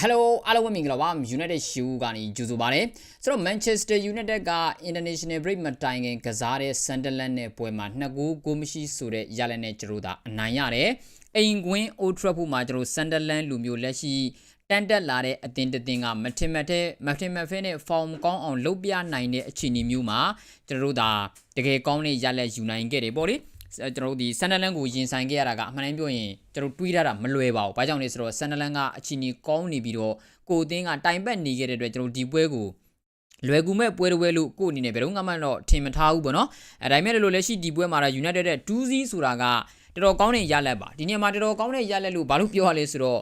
Hello အားလုံးပဲမင်္ဂလာပါ United Shoe ကနေကြိုဆိုပါရစေဆိုတော့ Manchester United က International Break မတိုင်ခင်ကစားတဲ့ Sunderland နဲ့ပွဲမှာ2ဂိုးဂိုးမရှိဆိုတဲ့ရလဒ်နဲ့ကျွန်တော်တို့အနိုင်ရတယ်အိမ်ကွင်း Old Trafford မှာကျွန်တော် Sunderland လူမျိုးလက်ရှိတန်တက်လာတဲ့အသင်းတစ်သင်းကမထင်မှတ်တဲ့မထင်မှတ်ဖဲနဲ့ form ကောင်းအောင်လုပ်ပြနိုင်တဲ့အခြေအနေမျိုးမှာကျွန်တော်တို့ဒါတကယ်ကောင်းတဲ့ရလဒ်ယူနိုင်ခဲ့တယ်ပေါ့လေ ကျွန်တော်တို့ဒီဆန်နလန်ကိုရင်ဆိုင်ခဲ့ရတာကအမှန်တမ်းပြောရင်ကျွန်တော်တွေးထားတာမလွယ်ပါဘူး။ဘာကြောင့်လဲဆိုတော့ဆန်နလန်ကအချီနီကောင်းနေပြီးတော့ကိုအသင်းကတိုင်ပတ်နေခဲ့တဲ့အတွက်ကျွန်တော်ဒီပွဲကိုလွယ်ကူမဲ့ပွဲတစ်ပွဲလို့ကိုအနေနဲ့ဘယ်တော့မှတော့ထင်မထားဘူးပေါ့နော်။အဲဒါပေမဲ့လို့လက်ရှိဒီပွဲမှာတော့ United ရဲ့ 2C ဆိုတာကတော်တော်ကောင်းတဲ့ရလဒ်ပါ။ဒီနေရာမှာတော်တော်ကောင်းတဲ့ရလဒ်လို့ဘာလို့ပြောရလဲဆိုတော့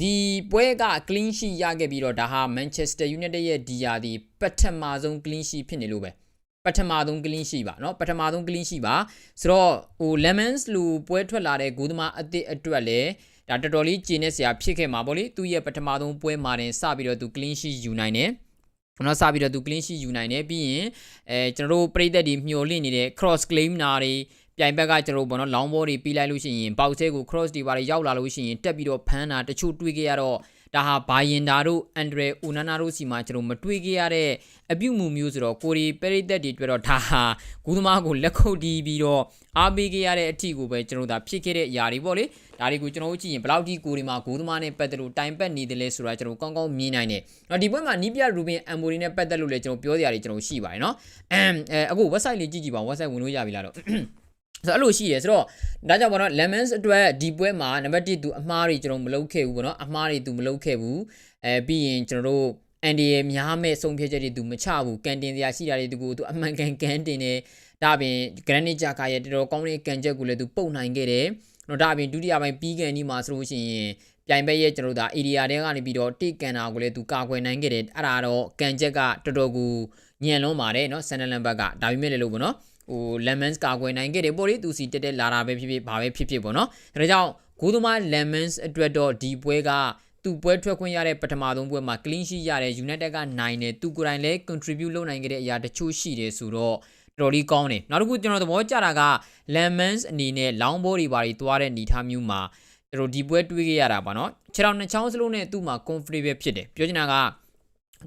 ဒီပွဲက clean sheet ရခဲ့ပြီးတော့ဒါဟာ Manchester United ရဲ့ဒီယာဒီပထမဆုံး clean sheet ဖြစ်နေလို့ပဲ။ ပထမဆုံး clean sheet ပါเนาะပထမဆုံး clean sheet ပါဆိုတော့ဟို lemons လူပွဲထွက်လာတဲ့ဂိုးသမားအသစ်အတွက်လည်းဒါတော်တော်လေးကျင်းနေစရာဖြစ်ခဲ့မှာပေါ့လေသူ့ရဲ့ပထမဆုံးပွဲမှာတင်စပြီးတော့သူ clean sheet ယူနိုင်တယ်နော်စပြီးတော့သူ clean sheet ယူနိုင်တယ်ပြီးရင်အဲကျွန်တော်တို့ပြည်သက်တွေမျှော်လင့်နေတဲ့ cross claim နာတွေပြိုင်ဘက်ကကျွန်တော်ဘောနော်လောင်းဘောတွေပြီးလိုက်လို့ရှိရင်ပေါက်ဆဲကို cross တွေပါတွေရောက်လာလို့ရှိရင်တက်ပြီးတော့ဖမ်းတာတချို့တွေးခဲ့ရတော့ ဒါဟာဘာယင်တာတို့အန်ဒရယ်ဦးနာနာတို့စီမှာကျွန်တော်မတွေးခဲ့ရတဲ့အပြုမှုမျိုးဆိုတော့ကိုရီပရိသတ်တွေတွေ့တော့ဒါဟာဂူသမားကိုလက်ခုပ်တီးပြီးတော့အားပေးခဲ့ရတဲ့အထီကိုပဲကျွန်တော်ဒါဖြစ်ခဲ့တဲ့အရာတွေပေါ့လေဒါတွေကိုကျွန်တော်တို့ကြည့်ရင်ဘယ်လောက်ဒီကိုရီမှာဂူသမားနဲ့ပတ်သက်လို့တိုင်ပတ်နေတယ်လဲဆိုတာကျွန်တော်ကောင်းကောင်းမြင်နိုင်တယ်။တော့ဒီဘက်မှာနီးပြရူဘင်အမ်မိုရီနဲ့ပတ်သက်လို့လည်းကျွန်တော်ပြောစရာတွေကျွန်တော်ရှိပါတယ်နော်။အမ်အဲအခု website လေးကြည့်ကြည့်ပါ website ဝင်လို့ရပြီလားတော့ ဆိုတော့အဲ့လိုရှိတယ်ဆိုတော့ဒါကြောင့်ပေါ့နော် lemons အတွက်ဒီပွဲမှာနံပါတ်1သူအမှားတွေကျွန်တော်မလုပ်ခဲ့ဘူးပေါ့နော်အမှားတွေသူမလုပ်ခဲ့ဘူးအဲပြီးရင်ကျွန်တော်တို့အန်ဒီရဲ့များမဲ့ဆုံးဖြတ်ချက်တွေသူမချဘူးကန်တင်စရာရှိတာတွေသူကိုသူအမှန်ကန်ကန်တင်တယ်ဒါပြင် granite ဂျာကာရဲ့တော်တော်ကောင်းတဲ့ကန်ချက်ကိုလည်းသူပုတ်နိုင်ခဲ့တယ်နော်ဒါပြင်ဒုတိယပိုင်းပြီးကန်ဒီမှာဆိုလို့ရှိရင်ပြိုင်ဘက်ရဲ့ကျွန်တော်တို့ဒါ area တဲကနေပြီးတော့တိကန်တာကိုလည်းသူကာကွယ်နိုင်ခဲ့တယ်အဲ့ဒါတော့ကန်ချက်ကတော်တော်ကိုညံလွန်းပါတယ်နော်ဆန်ဒလန်ဘက်ကဒါပေမဲ့လည်းလို့ပေါ့နော် ဟို lemons ကာကွယ်နိုင်ခဲ့တယ်ပေါ့လေသူစီတက်တက်လာတာပဲဖြစ်ဖြစ်ဘာပဲဖြစ်ဖြစ်ပေါ့နော်ဒါကြောင့်ဂိုးသမား lemons အတွက်တော့ဒီပွဲကသူပွဲထွက်ခွင့်ရတဲ့ပထမဆုံးပွဲမှာ clean sheet ရတဲ့ United ကနိုင်တယ်သူကိုယ်တိုင်လည်း contribute လုပ်နိုင်ခဲ့တဲ့အရာတချို့ရှိတယ်ဆိုတော့တော်လေးကောင်းတယ်နောက်တစ်ခုကျွန်တော်သဘောကျတာက lemons အနေနဲ့ long ball တွေပါတွေသွားတဲ့အနေထားမျိုးမှာတို့ဒီပွဲတွေးခဲ့ရတာပါနော်ခြေထောက်နှစ်ချောင်းစလုံးနဲ့သူ့မှာ comfortable ဖြစ်တယ်ပြောချင်တာက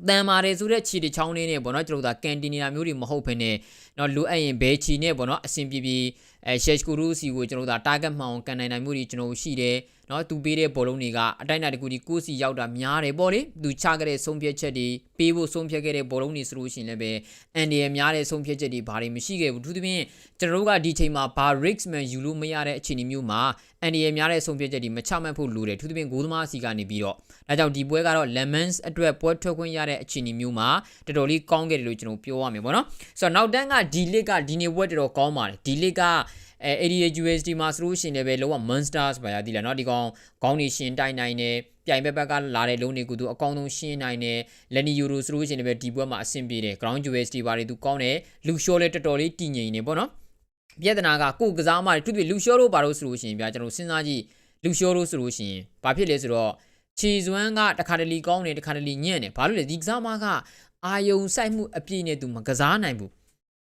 တန်ပါတယ်ဆိုတဲ့ခြေတချောင်းလေးနဲ့ပေါ့နော်ကျွန်တော်တို့ဒါကန်တီနေတာမျိုးတွေမဟုတ်ဘဲနဲ့နော်လိုအပ်ရင်ဘဲချီနဲ့ပေါ့နော်အဆင်ပြေပြေအဲရှက်ကူရူစီကိုကျွန်တော်တို့ဒါတာဂက်မှောင်ကန်နိုင်တာမျိုးတွေကျွန်တော်ရှိတယ် เนาะသူပေးတဲ့ဘောလုံးတွေကအတိုင်းအတာတကူဒီကိုစီရောက်တာများတယ်ပေါ့လေသူချခဲ့တဲ့ဆုံးဖြတ်ချက်တွေပေးဖို့ဆုံးဖြတ်ခဲ့တဲ့ဘောလုံးတွေဆိုလို့ရှိရင်လည်းပဲအန်ဒီရများတဲ့ဆုံးဖြတ်ချက်တွေဘာတွေမရှိခဲ့ဘူးသူသဖြင့်ကျွန်တော်တို့ကဒီချိန်မှာဘာ risks မှယူလို့မရတဲ့အခြေအနေမျိုးမှာအန်ဒီရများတဲ့ဆုံးဖြတ်ချက်တွေမချမှတ်ဖို့လိုတယ်သူသဖြင့်ဂိုးသမားစီကနေပြီးတော့ဒါကြောင့်ဒီပွဲကတော့ lemons အတွက်ပွဲထွက်ခွင့်ရတဲ့အခြေအနေမျိုးမှာတော်တော်လေးကောင်းခဲ့တယ်လို့ကျွန်တော်ပြောရမယ်ပေါ့နော်ဆိုတော့နောက်တန်းကဒီလစ်ကဒီနေပွဲတော်တော်ကောင်းပါတယ်ဒီလစ်က အဲ ADA USD မှာဆိုလို့ရှိရင်လည်းပဲလောက monsters ပါရသည်လားเนาะဒီကောင်ခေါင်းနေရှင်တိုက်နိုင်တယ်ပြိုင်ဘက်ဘက်ကလာတဲ့လုံးတွေကိုသူအကောင်းဆုံးရှင်းနိုင်တယ်လက်နီယူရိုဆိုလို့ရှိရင်လည်းဒီပွဲမှာအဆင်ပြေတယ် ground USD ပါတွေသူကောင်းတယ်လူရှော့လည်းတော်တော်လေးတည်ငြိမ်နေပေါ့နော်ပြဿနာကကိုကစားမတွေသူပြလူရှော့တို့ပါလို့ဆိုလို့ရှိရင်ဗျာကျွန်တော်စဉ်းစားကြည့်လူရှော့တို့ဆိုလို့ရှိရင်ဘာဖြစ်လဲဆိုတော့ခြေစွမ်းကတခါတလီကောင်းတယ်တခါတလီညံ့တယ်ဘာလို့လဲဒီကစားမကအာယုံစိုက်မှုအပြည့်နဲ့သူမကစားနိုင်ဘူး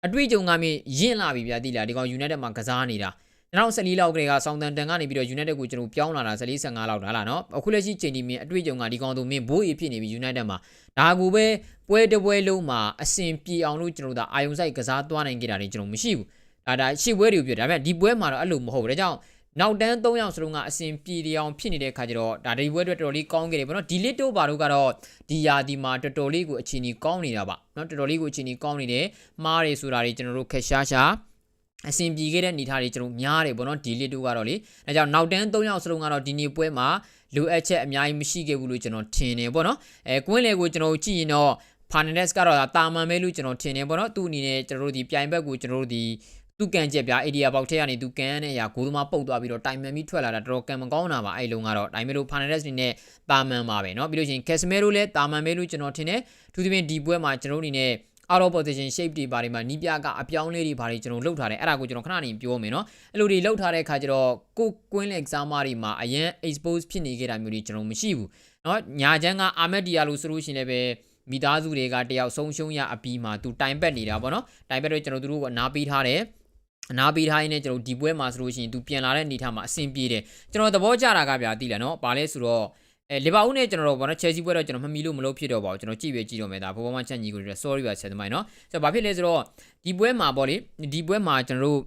အတွေ့အကြုံကမြင်ရင့်လာပြီဗျာတိလားဒီကောင် United မှာကစားနေတာ2014လောက်ကလေးကဆောင်းတန်တန်ကနေပြီးတော့ United ကိုကျွန်တော်ပြောင်းလာတာ14 15လောက်ဒါလားနော်အခုလက်ရှိချိန်ဒီမြင်အတွေ့အကြုံကဒီကောင်တို့မင်းဘိုးအေဖြစ်နေပြီ United မှာဒါကူပဲပွဲတစ်ပွဲလုံးမှာအဆင်ပြေအောင်လို့ကျွန်တော်တို့အာယုံဆိုင်ကစားသွားနိုင်ကြတာတွေကျွန်တော်မရှိဘူးဒါဒါရှေ့ပွဲတွေကိုပြောဒါပေမဲ့ဒီပွဲမှာတော့အဲ့လိုမဟုတ်ဘူးဒါကြောင့် နောက်တန်း၃ယောက်စလုံးကအစဉ်ပြေတရားဖြစ်နေတဲ့ခါကျတော့ဒါဒီပွဲအတွက်တော်တော်လေးကောင်းခဲ့တယ်ပေါ့နော်ဒီလစ်တို့ဘာတို့ကတော့ဒီယာဒီမှာတော်တော်လေးကိုအချိန်ကြီးကောင်းနေတာပါနော်တော်တော်လေးကိုအချိန်ကြီးကောင်းနေတယ်မားတွေဆိုတာတွေကျွန်တော်တို့ခက်ရှားရှားအဆင်ပြေခဲ့တဲ့အနေအထားတွေကျွန်တော်များတယ်ပေါ့နော်ဒီလစ်တို့ကတော့လေအဲကြောင့်နောက်တန်း၃ယောက်စလုံးကတော့ဒီနေ့ပွဲမှာလိုအပ်ချက်အများကြီးမရှိခဲ့ဘူးလို့ကျွန်တော်ထင်တယ်ပေါ့နော်အဲကွင်းလေကိုကျွန်တော်ကြည့်ရင်တော့ Fernandez ကတော့တာမန်ပဲလို့ကျွန်တော်ထင်တယ်ပေါ့နော်သူ့အနေနဲ့ကျွန်တော်တို့ဒီပြိုင်ဘက်ကိုကျွန်တော်တို့ဒီ သူကန်ချက်ပြအေဒီယာပေါက်ထဲကနေသူကန်တဲ့ရာဂိုးသမားပုတ်သွားပြီးတော့တိုင်မန်ပြီးထွက်လာတာတော်တော်ကံမကောင်းတာပါအဲ့လုံးကတော့တိုင်မဲလိုဖာနရက်စ်နေနဲ့တာမန်ပါပဲเนาะပြီးလို့ရှိရင်ကက်စမဲရိုလည်းတာမန်ပဲလို့ကျွန်တော်ထင်တယ်သူသဖြင့်ဒီပွဲမှာကျွန်တော်အနေနဲ့ out of position shape တွေဘာတွေမှာနီးပြကအပြောင်းလဲတွေဘာတွေကျွန်တော်လှုပ်ထားတယ်အဲ့ဒါကိုကျွန်တော်ခဏနေပြောမယ်เนาะအဲ့လိုတွေလှုပ်ထားတဲ့အခါကျတော့ကိုကွင်းလက် exam တွေမှာအရန် expose ဖြစ်နေခဲ့တာမျိုးတွေကျွန်တော်မရှိဘူးเนาะညာချမ်းကအာမက်ဒီယာလို့ဆိုလို့ရှိရင်လည်းပဲမိသားစုတွေကတယောက်ဆုံးရှုံးရအပြီးမှာသူတိုင်ပက်နေတာပေါ့နော်တိုင်ပက်တော့ကျွန်တော်တို့ကအနာပေးထားတယ် အနာပေးထားရင်းနဲ့ကျွန်တော်ဒီပွဲမှာဆိုလို့ရှိရင်သူပြန်လာတဲ့အနေထားမှာအဆင်ပြေတယ်ကျွန်တော်သဘောကျတာကဗျာသိလားနော်ဘာလဲဆိုတော့အဲလီဗာပူးနဲ့ကျွန်တော်တို့ဗောနော်ချယ်ဆီပွဲတော့ကျွန်တော်မမီလို့မလို့ဖြစ်တော့ပါဘူးကျွန်တော်ကြည့်ပဲကြည့်တော့မယ်ဒါဘောဘောမချန်ကြီးကို sorry ပါဆရာသမိုင်းနော်ဆိုတော့ဘာဖြစ်လဲဆိုတော့ဒီပွဲမှာဗောလေဒီပွဲမှာကျွန်တော်တို့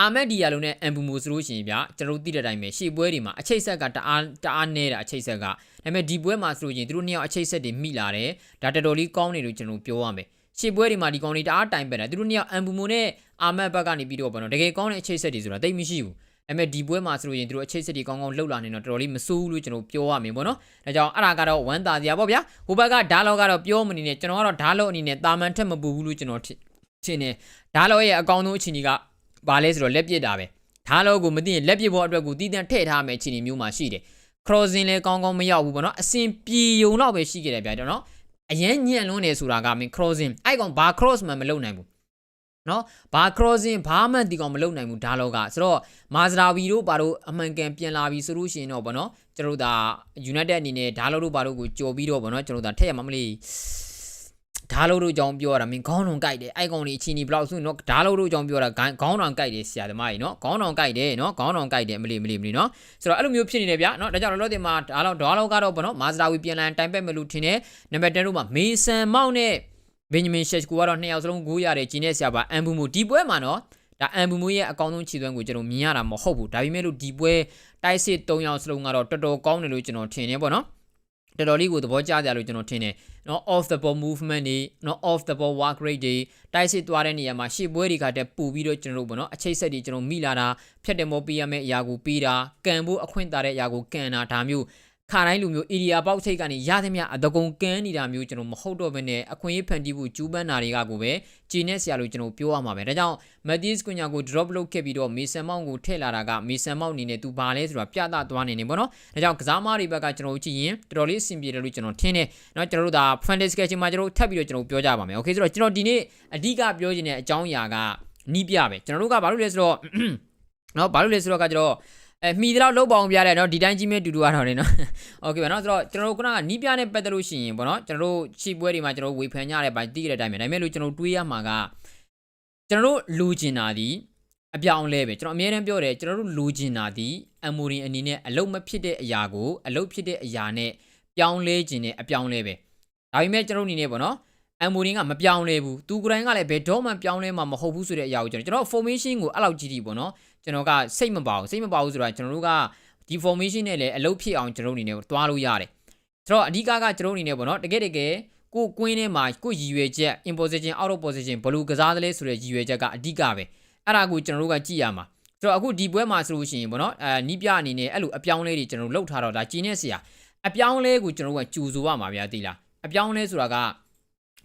အာမက်ဒီယာလုံးနဲ့အမ်ဘူမူဆိုလို့ရှိရင်ဗျကျွန်တော်တို့သိတဲ့အတိုင်းပဲရှေ့ပွဲတွေမှာအချိတ်ဆက်ကတအားတအားနေတာအချိတ်ဆက်ကဒါပေမဲ့ဒီပွဲမှာဆိုလို့ရှိရင်သူတို့နှစ်ယောက်အချိတ်ဆက်တွေမိလာတယ်ဒါတော်တော်လေးကောင်းတယ်လို့ကျွန်တော်ပြောရမယ် ရှေ့ပွဲတွေမှာဒီကောင်တွေတအားတိုင်ပက်တယ်သူတို့နှစ်ယောက်အမ်ဘူမူနဲ့အာမက်ဘက်ကနေပြီးတော့ဘောနော်တကယ်ကောင်းတဲ့အချိတ်ဆက်တွေဆိုတာတိတ်မရှိဘူးဒါပေမဲ့ဒီပွဲမှာဆိုလို့ရင်သူတို့အချိတ်ဆက်တွေကောင်းကောင်းလှုပ်လာနေတော့တော်တော်လေးမဆိုးဘူးလို့ကျွန်တော်ပြောရမယ်ပေါ့နော်ဒါကြောင့်အဲ့ဒါကတော့ဝမ်းသာစရာပေါ့ဗျာဟိုဘက်ကဓာတ်လောက်ကတော့ပြောမနေနဲ့ကျွန်တော်ကတော့ဓာတ်လောက်အနေနဲ့တာမန်ထက်မပူဘူးလို့ကျွန်တော်ထင်ထင်တယ်ဓာတ်လောက်ရဲ့အကောင်းဆုံးအခြေအနေကဘာလဲဆိုတော့လက်ပစ်တာပဲဓာတ်လောက်ကိုမသိရင်လက်ပစ်ဖို့အတွက်ကိုတည်တံ့ထည့်ထားမယ်အခြေအနေမျိုးမှာရှိတယ် crossing လဲကောင်းကောင်းမရောက်ဘူးပေါ့နော်အစင်ပြေုံတော့ပဲရှိခဲ့တယ်ဗျာတော့နော် အရင်ညံ့လွန်းနေဆိုတာကမင်း crossing အဲ့ကောင်ဘာ cross မှမလုပ်နိုင်ဘူးနော်ဘာ crossing ဘာမှဒီကောင်မလုပ်နိုင်ဘူးဒါလောကဆိုတော့မာဇရာဗီတို့ဘာတို့အမှန်ကန်ပြန်လာပြီဆိုလို့ရှိရင်တော့ဗောနော်ကျွန်တော်တို့ဒါ United အနေနဲ့ဒါလောတို့ဘာတို့ကိုကြော်ပြီးတော့ဗောနော်ကျွန်တော်တို့ဒါထက်ရမှာမလေး ဒါလို့တို့ကြောင့်ပြောတာမင်းခေါင်းတော်ကြိုက်တယ်အိုက်ကောင်ကြီးအချင်းကြီးဘလောက်ဆိုရင်တော့ဒါလို့တို့ကြောင့်ပြောတာခေါင်းခေါင်းတော်ကြိုက်တယ်ဆရာသမားကြီးနော်ခေါင်းတော်ကြိုက်တယ်နော်ခေါင်းတော်ကြိုက်တယ်မလီမလီမလီနော်ဆိုတော့အဲ့လိုမျိုးဖြစ်နေတယ်ဗျာနော်ဒါကြောင့်လောလောဆယ်မှာဒါလောက်ဒါလောက်ကတော့ဗောနော်မာဇရာဝီပြန်လန်တိုင်ပက်မလို့ထင်တယ်နံပါတ်10တို့မှာမေဆန်မောက်နဲ့ဘင်ဂျမင်ရှက်ကိုကတော့နှစ်ယောက်စလုံးဂိုးရတယ်ဂျင်းနဲ့ဆရာပါအမ်ဘူမူဒီပွဲမှာနော်ဒါအမ်ဘူမူရဲ့အကောင်းဆုံးခြေသွမ်းကိုကျွန်တော်မြင်ရတာမဟုတ်ဘူးဒါပေမဲ့လို့ဒီပွဲတိုက်စစ်3ယောက်စလုံးကတော့တော်တော်ကောင်းတယ်လို့ကျွန်တော်ထင်တယ်ဗောနော် တော်တော်လေးကိုသဘောကျကြတယ်လို့ကျွန်တော်ထင်တယ်နော် off the ball movement တွေနော် off the ball work rate တွေတိုက်စစ်သွားတဲ့နေရာမှာရှေ့ပွဲတွေကတည်းပူပြီးတော့ကျွန်တော်တို့ပေါ့နော်အချိတ်ဆက်တွေကျွန်တော်မိလာတာဖြတ်တယ်မောပေးရမယ့်အရာကိုပေးတာကန်ဖို့အခွင့်တာတဲ့အရာကိုကန်တာဒါမျိုး ခါတိုင်းလူမျိုး area ပေါက်ထိတ်ကနေရသမျှအတကုံကန်းနေတာမျိုးကျွန်တော်မဟုတ်တော့ဘဲနဲ့အခွင့်အရေးဖန်တီးဖို့ကျူးပန်းတာတွေကကိုပဲဂျင်းနဲ့ဆရာလို့ကျွန်တော်ပြောရမှာပဲဒါကြောင့် Matthias Cunha ကို drop လုပ်ခဲ့ပြီးတော့ Mason Mount ကိုထည့်လာတာက Mason Mount အနေနဲ့သူဘာလဲဆိုတာပြသသွားနေနေပေါ့နော်ဒါကြောင့်ကစားမားတွေဘက်ကကျွန်တော်ကြည့်ရင်တော်တော်လေးအဆင်ပြေတယ်လို့ကျွန်တော်ထင်တယ်เนาะကျွန်တော်တို့ဒါ fantasy sketch မှာကျွန်တော်ထပ်ပြီးတော့ကျွန်တော်ပြောကြပါမယ် okay ဆိုတော့ကျွန်တော်ဒီနေ့အဓိကပြောချင်တဲ့အကြောင်းအရာကနီးပြပဲကျွန်တော်တို့ကဘာလို့လဲဆိုတော့ เนาะဘာလို့လဲဆိုတော့ကကျွန်တော် အဲမိတော့လောက်ပေါအောင်ပြရတယ်เนาะဒီတိုင်းကြီးမဲတူတူရတော့နေเนาะโอเคပါเนาะဆိုတော့ကျွန်တော်တို့ခုနကနီးပြနဲ့ပတ်သက်လို့ရှိရင်ပေါ့เนาะကျွန်တော်တို့ခြေပွဲတွေမှာကျွန်တော်တို့ဝေဖန်ကြတဲ့ဘိုင်းတီးတဲ့အတိုင်းပဲဒါပေမဲ့လို့ကျွန်တော်တွေးရမှာကကျွန်တော်တို့လူကျင်တာဒီအပြောင်းလဲပဲကျွန်တော်အများတန်းပြောတယ်ကျွန်တော်တို့လူကျင်တာဒီအမိုရင်အနေနဲ့အလုံးမဖြစ်တဲ့အရာကိုအလုံးဖြစ်တဲ့အရာနဲ့ပြောင်းလဲခြင်းနဲ့အပြောင်းလဲပဲဒါပေမဲ့ကျွန်တော်တို့အနေနဲ့ပေါ့เนาะအမိုရင်ကမပြောင်းလဲဘူးသူကိုယ်တိုင်ကလည်းဘယ်တော့မှပြောင်းလဲမှာမဟုတ်ဘူးဆိုတဲ့အရာကိုကျွန်တော်ကျွန်တော် formation ကိုအဲ့လောက်ကြီးကြီးပေါ့เนาะ ကျွန်တော်ကစိတ်မပါဘူးစိတ်မပါဘူးဆိုတာကျွန်တော်တို့ကဒီ formation နဲ့လည်းအလုပ်ဖြစ်အောင်ကျွန်တော်တို့အနေနဲ့သွားလို့ရတယ်ဆိုတော့အဓိကကကျွန်တော်အနေနဲ့ပေါ့နော်တကယ်တကယ်ကိုကွင်းထဲမှာကိုရည်ရွယ်ချက် in position out of position ဘယ်လိုကစားသလဲဆိုတဲ့ရည်ရွယ်ချက်ကအဓိကပဲအဲ့ဒါကိုကျွန်တော်တို့ကကြည့်ရမှာဆိုတော့အခုဒီပွဲမှာဆိုလို့ရှိရင်ပေါ့နော်အဲနီးပြအနေနဲ့အဲ့လိုအပြောင်းလဲတွေကျွန်တော်တို့လောက်ထားတော့ဒါကျင်းနေစရာအပြောင်းလဲကိုကျွန်တော်တို့ကကြူဆိုရမှာဗျာသိလားအပြောင်းလဲဆိုတာက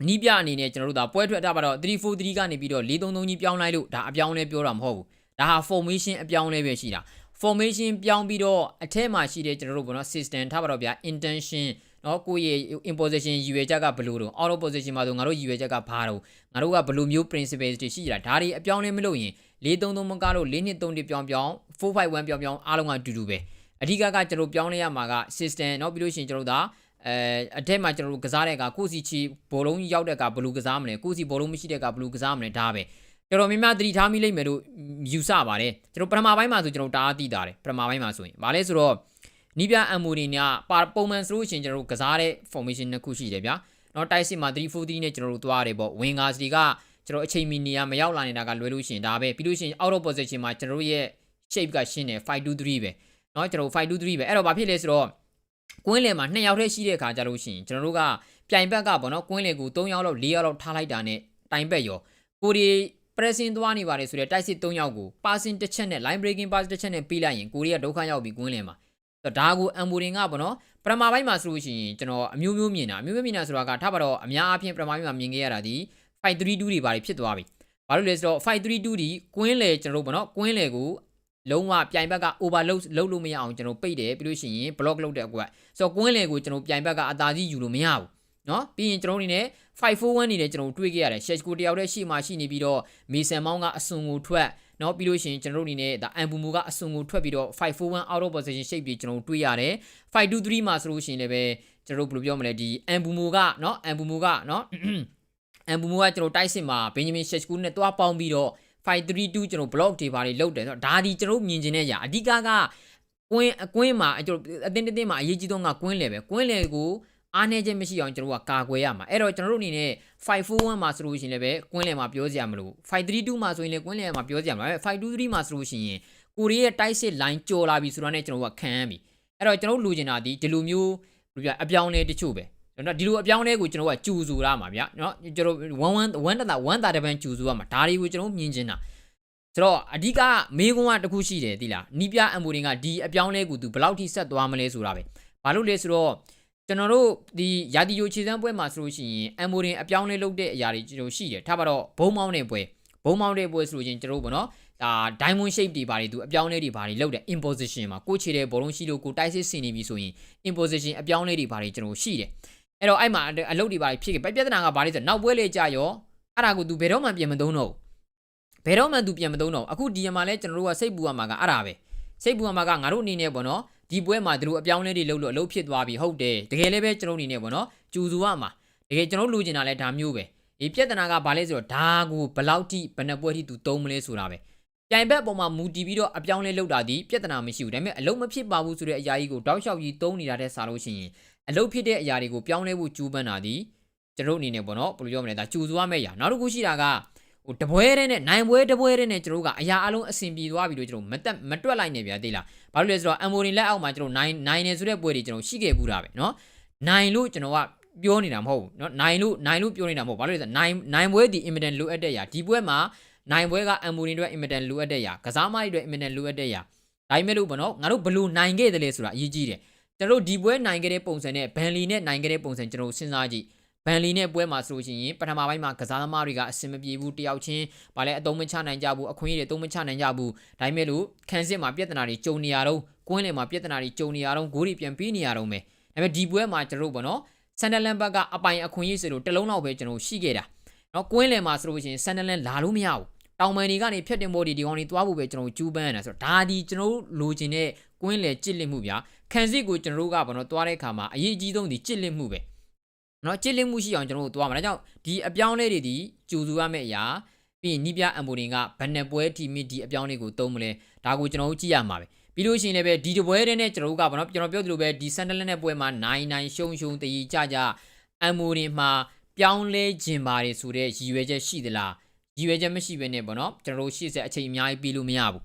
နီးပြအနေနဲ့ကျွန်တော်တို့ဒါပွဲထွက်တာပါတော့343ကနေပြီးတော့433ကြီးပြောင်းလိုက်လို့ဒါအပြောင်းလဲပြောတာမဟုတ်ဘူး ဒါဟာ formation အပြောင်းလဲပဲရှိတာ formation ပြောင်းပြီးတော့အထက်မှာရှိတဲ့ကျွန်တော်တို့ဘောနော် system ထားပါတော့ဗျာ intention เนาะကိုယ့်ရဲ့ imposition ရည်ရွယ်ချက်ကဘယ်လိုတုံး auto position မှာဆိုငါတို့ရည်ရွယ်ချက်ကဘာတုံးငါတို့ကဘယ်လိုမျိုး principles တွေရှိကြတာဒါတွေအပြောင်းလဲမလုပ်ရင်433မကလို့423ပြောင်းပြောင်း451ပြောင်းပြောင်းအားလုံးကအတူတူပဲအဓိကကကျွန်တော်ပြောင်းလဲရမှာက system เนาะပြီးလို့ရှိရင်ကျွန်တော်တို့ဒါအဲအထက်မှာကျွန်တော်တို့ကစားတဲ့ကကိုစီချီဘောလုံးရောက်တဲ့ကဘယ်လိုကစားမလဲကိုစီဘောလုံးမရှိတဲ့ကဘယ်လိုကစားမလဲဒါပဲ တော်တော်များများသတိထားမိလိမ့်မယ်လို့ယူဆပါတယ်ကျွန်တော်ပထမပိုင်းမှာဆိုကျွန်တော်တအားသိတာတယ်ပထမပိုင်းမှာဆိုရင်ဗာလဲဆိုတော့နီးပြအမ်မိုဒီညာပါပုံမှန်ဆိုလို့ရှိရင်ကျွန်တော်တို့ကစားတဲ့ formation နှစ်ခုရှိတယ်ဗျာနော်တိုက်စစ်မှာ343နဲ့ကျွန်တော်တို့သွားရတယ်ပေါ့ဝင်ကားစီကကျွန်တော်အချိန်မီနေရာမရောက်လာနေတာကလွယ်လို့ရှိရင်ဒါပဲပြီးလို့ရှိရင် out of position မှာကျွန်တော်တို့ရဲ့ shape ကရှင်းတယ်523ပဲနော်ကျွန်တော်523ပဲအဲ့တော့ဘာဖြစ်လဲဆိုတော့ကွင်းလယ်မှာ2ယောက်တည်းရှိတဲ့အခါကြလို့ရှိရင်ကျွန်တော်တို့ကပြိုင်ဘက်ကပေါ့နော်ကွင်းလယ်ကို3ယောက်လောက်4ယောက်လောက်ထားလိုက်တာနဲ့တိုင်ဘက်ရောကိုဒီ pressing သွားနေပါတယ်ဆိုတဲ့တိုက်စစ်3ယောက်ကို passing တစ်ချက်နဲ့ line breaking pass တစ်ချက်နဲ့ပေးလိုက်ရင်ကိုရီးယားဒုက္ခရောက်ပြီးကွင်းလင်မှာဆိုတော့ဒါကိုအမ်ဘူရင်ကပေါ့နော်ပထမပိုင်းမှာဆိုလို့ရှိရင်ကျွန်တော်အမျိုးမျိုးမြင်တာအမျိုးမျိုးမြင်တာဆိုတာကထားပါတော့အများအားဖြင့်ပထမပိုင်းမှာမြင်ခဲ့ရတာဒီ532တွေဘာတွေဖြစ်သွားပြီဘာလို့လဲဆိုတော့532ဒီကွင်းလေကျွန်တော်တို့ပေါ့နော်ကွင်းလေကိုလုံးဝပြိုင်ဘက်က overload လုပ်လို့မရအောင်ကျွန်တော်ပိတ်တယ်ပြီးလို့ရှိရင် block လုပ်တဲ့အကွက်ဆိုတော့ကွင်းလေကိုကျွန်တော်ပြိုင်ဘက်ကအသာကြီးယူလို့မရဘူး နော်ပြီးရင်ကျွန်တော်တို့အနေနဲ့541နေနဲ့ကျွန်တော်တို့တွေးခဲ့ရတယ်ရှက်ကိုတယောက်တည်းရှိမှရှိနေပြီးတော့မေဆန်မောင်းကအစွန်ကိုထွက်နော်ပြီးလို့ရှိရင်ကျွန်တော်တို့အနေနဲ့ဒါအန်ဘူမူကအစွန်ကိုထွက်ပြီးတော့541 out of position shape ပြီးကျွန်တော်တို့တွေးရတယ်523မှာဆိုလို့ရှိရင်လည်းပဲကျွန်တော်တို့ဘယ်လိုပြောမလဲဒီအန်ဘူမူကနော်အန်ဘူမူကနော်အန်ဘူမူကကျွန်တော်တိုက်စစ်မှာဘင်ဂျမင်ရှက်ကူနဲ့တွားပေါင်းပြီးတော့532ကျွန်တော် block တွေပါတွေလုတ်တယ်ဆိုတော့ဒါဒီကျွန်တော်မြင်ကျင်တဲ့အရာအဓိကကကွင်းအကွင်းမှာအကျိုးအတင်းတင်းမှာအရေးကြီးဆုံးကကွင်းလေပဲကွင်းလေကို အားနေခြင်းမရှိအောင်ကျွန်တော်တို့ကကာကွယ်ရမှာအဲ့တော့ကျွန်တော်တို့အနေနဲ့541မှာဆိုလို့ရှိရင်လည်းပဲကွင်းလေမှာပြောစရာမလို532မှာဆိုရင်လည်းကွင်းလေမှာပြောစရာမလို523မှာဆိုလို့ရှိရင်ကိုရီးယားတိုက်စစ် line ကြော်လာပြီဆိုတော့ねကျွန်တော်တို့ကခံရပြီအဲ့တော့ကျွန်တော်တို့လူချင်တာဒီဒီလိုမျိုးဘယ်လိုပြအပြောင်းလဲတချို့ပဲကျွန်တော်ဒီလိုအပြောင်းလဲကိုကျွန်တော်ကကြူဆူရမှာဗျာเนาะကျွန်တော်1 1 1တတာ1တာတပန်ကြူဆူရမှာဒါတွေကိုကျွန်တော်မြင်ချင်တာ ဆိုတော့အဓိကမေးခွန်းကတစ်ခုရှိတယ်သိလားနီးပြအမ်ဘူရင်ကဒီအပြောင်းလဲကိုသူဘယ်လောက်ထိဆက်သွားမလဲဆိုတာပဲဘာလို့လဲဆိုတော့ ကျွန်တော်တို့ဒီရာတီယိုခြေစမ်းပွဲမှာဆိုလို့ရှိရင်အမ်ဘူရင်အပြောင်းလဲလုပ်တဲ့အရာတွေကျွန်တော်ရှိတယ်ထားပါတော့ဘုံမောင်းတဲ့ပွဲဘုံမောင်းတဲ့ပွဲဆိုလို့ချင်းကျွန်တော်တို့ပေါ့နော်ဒါ diamond shape တွေဘာတွေသူအပြောင်းလဲတွေဘာတွေလုပ်တယ် imposition မှာကိုချေတဲ့ဘောလုံးရှိလို့ကိုတိုက်စစ်ဆင်နေပြီဆိုရင် imposition အပြောင်းလဲတွေဘာတွေကျွန်တော်ရှိတယ်အဲ့တော့အဲ့မှာအလုပ်တွေဘာတွေဖြစ်ခဲ့ပြဿနာကဘာလဲဆိုတော့နောက်ပွဲလေးကြာရောအဲ့ဒါကိုသူဘယ်တော့မှပြင်မသုံးတော့ဘူးဘယ်တော့မှသူပြန်မသုံးတော့ဘူးအခုဒီမှာလဲကျွန်တော်တို့ကစိတ်ပူရမှာကအဲ့ဒါပဲစိတ်ပူရမှာကငါတို့အနေနဲ့ပေါ့နော် ဒီပွဲမှာသူတို့အပြောင်းလဲတွေလုပ်လို့အလုပ်ဖြစ်သွားပြီဟုတ်တယ်တကယ်လည်းပဲကျွန်တော်အနေနဲ့ပေါ့နော်ကျူစုရမှာတကယ်ကျွန်တော်လူချင်တာလဲဒါမျိုးပဲဒီပြဿနာကဘာလဲဆိုတော့ဒါကိုဘယ်လောက်ထိဘယ်နှပွဲထိသူသုံးမလဲဆိုတာပဲပြိုင်ဘက်အပေါ်မှာမူတည်ပြီးတော့အပြောင်းလဲလုပ်တာဒီပြဿနာမရှိဘူးဒါပေမဲ့အလုံးမဖြစ်ပါဘူးဆိုတဲ့အရာကြီးကိုတောက်လျှောက်ကြီးသုံးနေတာတဲ့စားလို့ရှိရင်အလုပ်ဖြစ်တဲ့အရာတွေကိုပြောင်းလဲဖို့ကြိုးပမ်းတာဒီကျွန်တော်အနေနဲ့ပေါ့နော်ဘယ်လိုပြောမလဲဒါကျူစုရမယ့်အရာနောက်တစ်ခုရှိတာက ဟိုတပွဲတဲ့နဲ့နိုင်ပွဲတပွဲတဲ့နဲ့ကျွန်တော်တို့ကအရာအလုံးအဆင်ပြေသွားပြီလို့ကျွန်တော်မတက်မတွက်လိုက်နေဗျာသိလားဘာလို့လဲဆိုတော့အမ်မိုရီလက်အောက်မှာကျွန်တော်နိုင်နိုင်နေဆိုတဲ့ပွဲတွေကျွန်တော်ရှိခဲ့ဘူးတာပဲเนาะနိုင်လို့ကျွန်တော်ကပြောနေတာမဟုတ်ဘူးเนาะနိုင်လို့နိုင်လို့ပြောနေတာမဟုတ်ဘာလို့လဲဆိုတော့နိုင်နိုင်ပွဲဒီ imminent လိုအပ်တဲ့အရာဒီပွဲမှာနိုင်ပွဲကအမ်မိုရီအတွက် imminent လိုအပ်တဲ့အရာကစားမတွေအတွက် imminent လိုအပ်တဲ့အရာဒါပေမဲ့လို့ပေါ့နော်ငါတို့ဘလို့နိုင်ခဲ့တယ်လဲဆိုတာအရေးကြီးတယ်ကျွန်တော်တို့ဒီပွဲနိုင်ခဲ့တဲ့ပုံစံနဲ့ဘန်လီနဲ့နိုင်ခဲ့တဲ့ပုံစံကျွန်တော်စဉ်းစားကြည့် ဘန်လီနဲ့ပွဲမှာဆိုလို့ရှိရင်ပထမပိုင်းမှာကစားသမားတွေကအဆင်မပြေဘူးတယောက်ချင်းဗာလဲအတုံးမချနိုင်ကြဘူးအခွင့်အရေးတွေအတုံးမချနိုင်ကြဘူးဒါပေမဲ့လို့ခန်းစစ်မှာပြဿနာတွေကြုံနေရတော့ကွင်းလယ်မှာပြဿနာတွေကြုံနေရတော့ဂိုးတွေပြန်ပြီးနေရတော့မယ်ဒါပေမဲ့ဒီပွဲမှာကျွန်တော်တို့ပေါ့နော်ဆန်ဒလန်ဘက်ကအပိုင်အခွင့်အရေးဆိုလို့တစ်လုံးလောက်ပဲကျွန်တော်ရှိခဲ့တာနော်ကွင်းလယ်မှာဆိုလို့ရှိရင်ဆန်ဒလန်လာလို့မရဘူးတောင်ပန်တွေကနေဖြတ်တင်ဖို့ဒီဒီကောင်တွေသွားဖို့ပဲကျွန်တော်ကျူးပန်းရတာဆိုတော့ဒါဒီကျွန်တော်လိုချင်တဲ့ကွင်းလယ်ကြစ်လစ်မှုဗျာခန်းစစ်ကိုကျွန်တော်တို့ကဘာလို့သွားတဲ့အခါမှာအရေးကြီးဆုံးဒီကြစ်လစ်မှုပဲ နော်ကြစ်လင်းမှုရှိအောင်ကျွန်တော်တို့သွားမှာဒါကြောင့်ဒီအပြောင်းလဲတွေဒီကြိုစုရမယ့်အရာပြီးရင်နီးပြအမ်ဘိုဒင်ကဘယ်နှပွဲတီမီဒီအပြောင်းလဲကိုသုံးမလဲဒါကိုကျွန်တော်တို့ကြည့်ရမှာပဲပြီးလို့ရှိရင်လည်းပဲဒီတပွဲတည်းနဲ့ကျွန်တော်တို့ကဘာလို့ကျွန်တော်ပြောသလိုပဲဒီဆန်ဒလန်နဲ့ပွဲမှာ99ရှုံရှုံတည်ကြကြအမ်ဘိုဒင်မှာပြောင်းလဲခြင်းပါတယ်ဆိုတဲ့ရည်ရွယ်ချက်ရှိသလားရည်ရွယ်ချက်မရှိဘဲနဲ့ပေါ့နော်ကျွန်တော်တို့ရှေ့ဆက်အချိန်အများကြီးပြီးလို့မရဘူး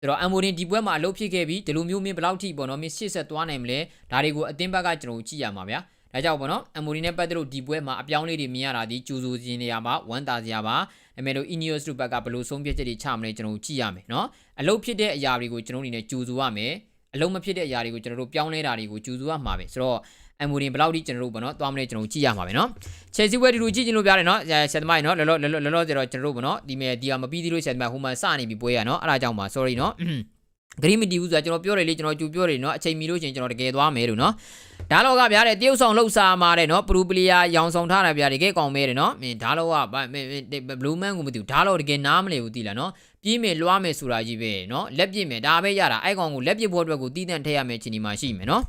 ဆိုတော့အမ်ဘိုဒင်ဒီပွဲမှာအလုပ်ဖြစ်ခဲ့ပြီးဒီလိုမျိုးမင်းဘယ်လောက်ထိပေါ့နော်မင်းရှေ့ဆက်သွားနိုင်မလဲဒါတွေကိုအသင်းဘက်ကကျွန်တော်တို့ကြည့်ရမှာဗျာ ဒါကြောင့်ပေါ့နော်အမိုရီနဲ့ပတ်သက်လို့ဒီပွဲမှာအပြောင်းလေးတွေမြင်ရတာဒီကျူဆူခြင်းနေရာမှာဝမ်းသာစရာပါဒါပေမဲ့လို့ Ineos တို့ဘက်ကဘယ်လိုဆုံးဖြတ်ချက်တွေချမလဲကျွန်တော်တို့ကြည့်ရမယ်နော်အလုပ်ဖြစ်တဲ့အရာတွေကိုကျွန်တော်တို့အနေနဲ့ကျူဆူရမယ်အလုံးမဖြစ်တဲ့အရာတွေကိုကျွန်တော်တို့ပြောင်းလဲတာတွေကိုကျူဆူရမှာပဲဆိုတော့အမိုရီဘယ်လောက်ထိကျွန်တော်တို့ပေါ့နော်သွားမလဲကျွန်တော်တို့ကြည့်ရမှာပဲနော်ချယ်ဆီဝဲဒီလိုကြည့်ချင်လို့ပြရတယ်နော်ဆက်သမားနော်လောလောလောလောလောဆယ်တော့ကျွန်တော်တို့ပေါ့နော်ဒီမဲ့ဒီကမပြီးသေးလို့ဆက်သမားဟိုမှာစနေပြီပွဲရနော်အဲ့ဒါကြောင့်ပါ sorry နော် ဂရီမတီဘူးဆိုတာကျွန်တော်ပြောတယ်လေကျွန်တော်ကြူပြောတယ်နော်အချိန်မီလို့ရှိရင်ကျွန်တော်တကယ်သွားမယ်လို့နော် ဒါတော့ကဗျာတဲ့တရုတ်ဆောင်လှုပ်ရှားมาတဲ့เนาะပရူပလီယာရောင်ဆောင်ထားတာဗျာတကယ်ကောင်းမဲတယ်เนาะမင်းဒါတော့ကဘလူးမန်ကိုမသိဘူးဒါတော့တကယ်နားမလည်ဘူးသိလားเนาะပြေးမယ်လွှားမယ်ဆိုတာကြီးပဲเนาะလက်ပြစ်မယ်ဒါပဲရတာအဲ့ကောင်ကိုလက်ပြစ်ဖို့အတွက်ကိုတီးတန့်ထည့်ရမယ်ချင်ဒီမှာရှိမယ်เนาะ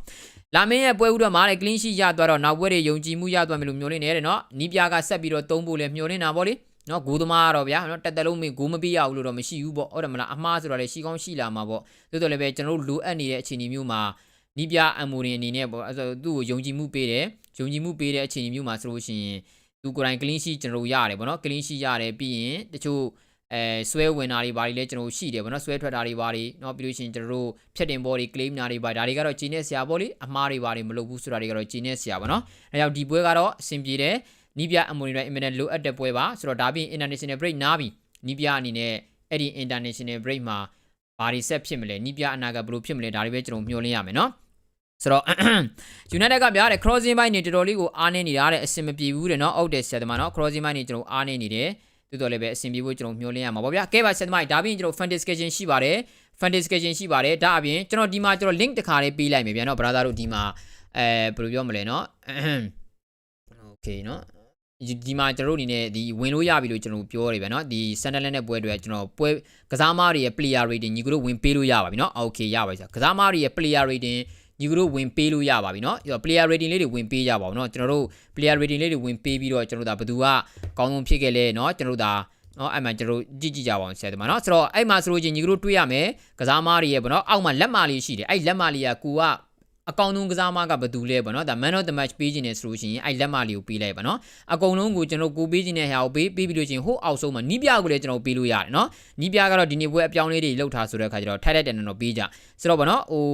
လာမင်းရဲ့ပွဲဥတော့မှာလေ clean sheet ရသွားတော့နောက်ပွဲတွေယုံကြည်မှုရသွားမယ်လို့မျှော်လင့်နေတယ်เนาะနီးပြားကဆက်ပြီးတော့သုံးဖို့လည်းမျှော်လင့်တာပေါ့လေ နော်ဂိုးသမားကတော့ဗျာနော်တက်တက်လုံးမေးဂိုးမပေးရဘူးလို့တော့မရှိဘူးပေါ့ဟုတ်တယ်မလားအမှားဆိုတော့လည်းရှိကောင်းရှိလာမှာပေါ့သို့တော်လည်းပဲကျွန်တော်တို့လိုအပ်နေတဲ့အခြေအနေမျိုးမှာ နီးပြအမ်မိုရင်အနေနဲ့ပေါ့အဲ့ဆိုသူ့ကိုယုံကြည်မှုပေးတယ်ယုံကြည်မှုပေးတဲ့အခြေအနေမျိုးမှာဆိုလို့ရှိရင်သူကိုယ်တိုင် clean sheet ကျွန်တော်တို့ရတယ်ပေါ့နော် clean sheet ရတယ်ပြီးရင်တချို့အဲဆွဲဝင်တာတွေဘာတွေလဲကျွန်တော်တို့ရှိတယ်ပေါ့နော်ဆွဲထွက်တာတွေဘာတွေเนาะပြီးလို့ရှိရင်ကျွန်တော်တို့ဖြတ်တင်ဘောတွေ claim တာတွေဘာဒါတွေကတော့ဂျင်းနဲ့ဆရာပေါ့လေအမှားတွေဘာတွေမလုပ်ဘူးဆိုတာတွေကတော့ဂျင်းနဲ့ဆရာပေါ့နော်အဲကြောင့်ဒီပွဲကတော့အဆင်ပြေတယ် နီးပြအမွန်နီရိုင်းအင်မတန်လိုအပ်တဲ့ပွဲပါဆိုတော့ဒါပြင် international break နားပြီနီးပြအနေနဲ့အဲ့ဒီ international break မှာဘာတွေဆက်ဖြစ်မလဲနီးပြအနာကဘယ်လိုဖြစ်မလဲဒါတွေပဲကျွန်တော်မျှော်လင့်ရမယ်နော်ဆိုတော့ United ကပြတဲ့ crossing line နေတော်တော်လေးကိုအားနေနေတာတဲ့အဆင်မပြေဘူးတဲ့နော်အောက်တယ်ဆရာသမားနော် crossing line နေကျွန်တော်အားနေနေတယ်တူတော်လည်းပဲအဆင်ပြေဖို့ကျွန်တော်မျှော်လင့်ရမှာပေါ့ဗျာကဲပါဆရာသမားဒါပြင်ကျွန်တော် fan discussion ရှိပါတယ် fan discussion ရှိပါတယ်ဒါအပြင်ကျွန်တော်ဒီမှာကျွန်တော် link တစ်ခါလေးပေးလိုက်မယ်ဗျာနော် brother တို့ဒီမှာအဲဘယ်လိုပြောမလဲနော် okay နော် ဒီဒီမှာကျွန်တော်တို့အနေနဲ့ဒီဝင်လို့ရပြီလို့ကျွန်တော်ပြောရတယ်ဗျာเนาะဒီ Sunderland နဲ့ပွဲတွေကျွန်တော်ပွဲကစားမားတွေရဲ့ player rating ညီကတို့ဝင်ပေးလို့ရပါပြီเนาะ okay ရပါပြီဆိုကစားမားတွေရဲ့ player rating ညီကတို့ဝင်ပေးလို့ရပါပြီเนาะအဲ့တော့ player rating လေးတွေဝင်ပေးကြပါဦးเนาะကျွန်တော်တို့ player rating လေးတွေဝင်ပေးပြီးတော့ကျွန်တော်တို့ဒါဘယ်သူကကောင်းဆုံးဖြစ်ခဲ့လဲเนาะကျွန်တော်တို့ဒါ နော်အဲ့မှာကျွန်တော်တို့ကြည့်ကြည့်ကြပါအောင်ဆရာဒီမှာနော်ဆိုတော့အဲ့မှာဆိုလို့ချင်းညီကတို့တွေ့ရမယ်ကစားမားတွေရဲ့ပေါ့နော်အောက်မှာလက်မလေးရှိတယ်အဲ့လက်မလေးကကိုက အကောင့်ဆုံးကစားမကဘယ်သူလဲပေါ့နော်ဒါ man of the match ပေးခြင်းနေဆိုလို့ရှိရင်အဲ့လက်မလေးကိုပေးလိုက်ပါနော်အကုန်လုံးကိုကျွန်တော်ကိုပေးခြင်းတဲ့ဟာကိုပေးပေးပြီးလို့ချင်းဟိုအောက်ဆုံးမှာနီးပြကိုလည်းကျွန်တော်ပေးလို့ရတယ်နော်နီးပြကတော့ဒီနေ့ပွဲအပြောင်းလေးတွေလောက်ထားဆိုတဲ့အခါကျတော့ထိုက်လိုက်တယ်နော်ပေးကြဆိုတော့ပေါ့နော်ဟို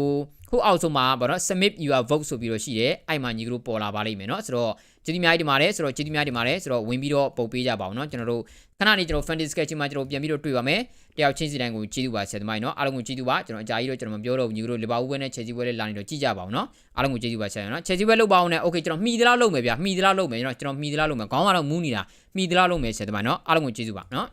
ဟိုအောက်ဆုံးမှာပေါ့နော် submit your vote ဆိုပြီးတော့ရှိတယ်အဲ့မှာညီကတို့ပေါ်လာပါလိမ့်မယ်နော်ဆိုတော့ ကျေးဇူးများကြီးတင်ပါတယ်ဆိုတော့ကျေးဇူးများတင်ပါတယ်ဆိုတော့ဝင်ပြီးတော့ပုံပေးကြပါအောင်နော်ကျွန်တော်တို့ခဏနေကျွန်တော် fantasy sketch မှာကျွန်တော်ပြန်ပြီးတော့တွေ့ပါမယ်တယောက်ချင်းစီတိုင်းကိုကျေးဇူးပါဆရာသမားကြီးနော်အားလုံးကိုကျေးဇူးပါကျွန်တော်အကြာကြီးတော့ကျွန်တော်မပြောတော့ဘူးညီကတို့လီဗာပူးပွဲနဲ့ချယ်ဆီပွဲနဲ့လာနေတော့ကြည့်ကြပါအောင်နော်အားလုံးကိုကျေးဇူးပါဆရာနော်ချယ်ဆီပွဲလုပ်ပါအောင်နဲ့ okay ကျွန်တော်မှီသလားလုပ်မယ်ဗျာမှီသလားလုပ်မယ်ကျွန်တော်ကျွန်တော်မှီသလားလုပ်မယ်ခေါင်းကတော့မူးနေတာမှီသလားလုပ်မယ်ဆရာသမားနော်အားလုံးကိုကျေးဇူးပါနော်